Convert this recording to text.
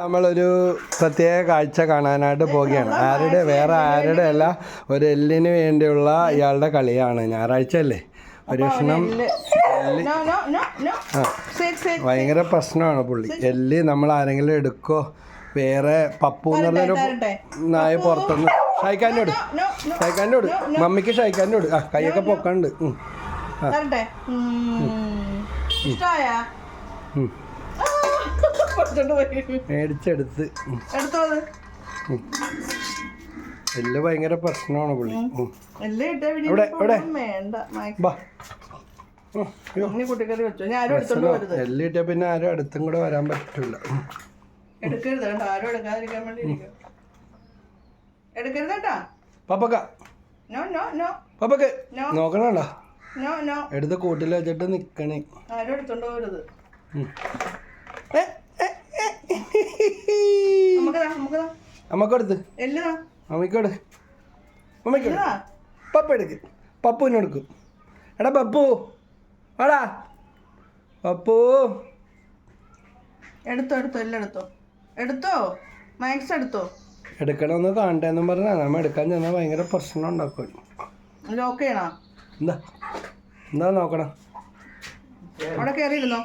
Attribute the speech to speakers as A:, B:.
A: നമ്മളൊരു പ്രത്യേക കാഴ്ച കാണാനായിട്ട് പോവുകയാണ്. ആരുടെ വേറെ ആരുടെ അല്ല ഒരു എല്ലിന് വേണ്ടിയുള്ള ഇയാളുടെ കളിയാണ്. ഞായറാഴ്ച അല്ലേ? പരീക്ഷണം. ഭയങ്കര പ്രശ്നമാണ് പുള്ളി. എല്ലി നമ്മൾ ആരെങ്കിലും എടുക്കോ? വേറെ പപ്പു എന്ന്
B: പറഞ്ഞൊരു
A: നായ പുറത്തുനിന്ന്. ഷൈക്കാന്റെ
B: no.
A: ഷൈക്കാന്റെ കൊടു മമ്മിക്ക് ഷൈക്കാന്റെ കൊടു ആ കൈയൊക്കെ പൊക്കണ്ട്. ഉം. മേടിച്ചെടുത്ത്. എല്ല് ഭയങ്കര പ്രശ്നമാണ് പുള്ളി. എല്ല
B: എല്ലാം ഇട്ടേ പിന്നെ
A: ഇവിടെ, ഇവിടെ.
B: ആരും
A: എല്ല് പിന്നെ അടുത്തും കൂടെ വരാൻ പറ്റില്ല
B: നോക്കണോ
A: എടുത്ത് കൂട്ടിൽ വെച്ചിട്ട് നിക്കണേ.
B: ആരും എടുത്തോണ്ട് പോരുത്.
A: അമ്മക്കെടുത്ത്. അമ്മക്കോട്
B: എല്ലുതാ
A: പപ്പ എടുക്ക്. പപ്പുവിനെ എടുക്കും. എടാ പപ്പു. ആടാ പപ്പു.
B: എടുത്തോ എടുത്തോ എല്ലാം എടുത്തോ. എടുത്തോ? മാക്സ് എടുത്തോ?
A: എടുക്കണമെന്ന് കാണട്ടെന്നും പറഞ്ഞാ നമ്മ എടുക്കാൻ ചെന്നാൽ ഭയങ്കര പ്രശ്നം ഉണ്ടാക്കും.
B: ലോക്ക് ചെയ്യണോ?
A: എന്താ? എന്താ നോക്കണം?
B: അവിടെ കയറിയിരുന്നോ